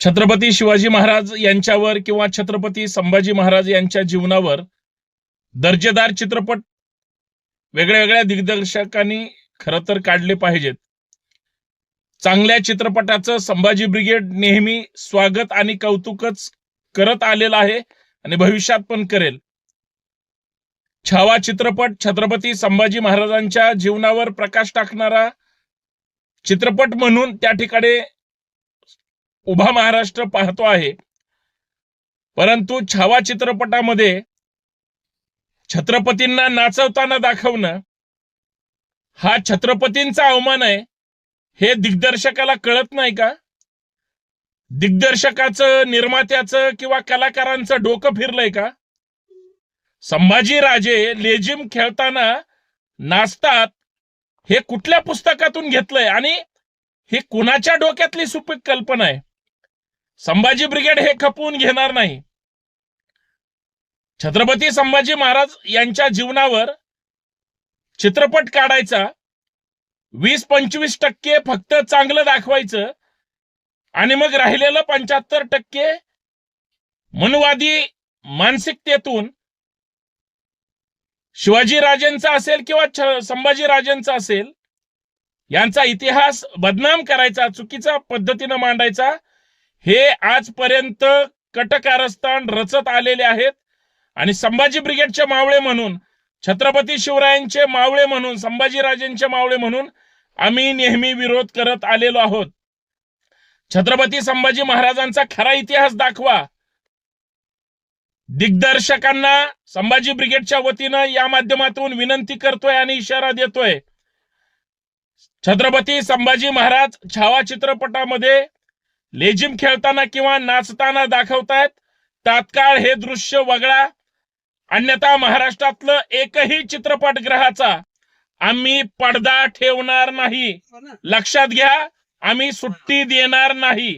छत्रपती शिवाजी महाराज यांच्यावर किंवा छत्रपती संभाजी महाराज यांच्या जीवनावर दर्जेदार चित्रपट वेगळ्या वेगळ्या दिग्दर्शकांनी खर तर काढले पाहिजेत. चांगल्या चित्रपटाचं संभाजी ब्रिगेड नेहमी स्वागत आणि कौतुकच करत आलेलं आहे आणि भविष्यात पण करेल. छावा चित्रपट छत्रपती संभाजी महाराजांच्या जीवनावर प्रकाश टाकणारा चित्रपट म्हणून त्या ठिकाणी उभा महाराष्ट्र पाहतो आहे. परंतु छावा चित्रपटामध्ये छत्रपतींना नाचवताना दाखवणं हा छत्रपतींचा अवमान आहे हे दिग्दर्शकाला कळत नाही का? दिग्दर्शकाचं निर्मात्याचं किंवा कलाकारांचं डोकं फिरलंय का? संभाजीराजे लेझिम खेळताना नाचतात हे कुठल्या पुस्तकातून घेतलंय? आणि ही कुणाच्या डोक्यातली सुपीक कल्पना आहे? संभाजी ब्रिगेड हे खपवून घेणार नाही. छत्रपती संभाजी महाराज यांच्या जीवनावर चित्रपट काढायचा वीस पंचवीस टक्के फक्त चांगलं दाखवायचं आणि मग राहिलेलं पंच्याहत्तर टक्के मनवादी मानसिकतेतून शिवाजी राजेंचा असेल किंवा संभाजीराजेंचा संभाजी राजेंचा असेल यांचा इतिहास बदनाम करायचा चुकीचा पद्धतीनं मांडायचा हे आजपर्यंत कटकारस्थान रचत आलेले आहेत. आणि संभाजी ब्रिगेडचे मावळे म्हणून छत्रपती शिवरायांचे मावळे म्हणून संभाजीराजेंचे मावळे म्हणून आम्ही नेहमी विरोध करत आलेलो आहोत. छत्रपती संभाजी महाराजांचा खरा इतिहास दाखवा. दिग्दर्शकांना संभाजी ब्रिगेडच्या वतीनं या माध्यमातून विनंती करतोय आणि इशारा देतोय. छत्रपती संभाजी महाराज छावा चित्रपटामध्ये लेझिम खेळताना किंवा नाचताना दाखवतायत. तात्काळ हे दृश्य वगळा. अन्यथा महाराष्ट्रातलं एकही चित्रपटगृहाचा आम्ही पडदा ठेवणार नाही. लक्षात घ्या आम्ही सुट्टी देणार नाही.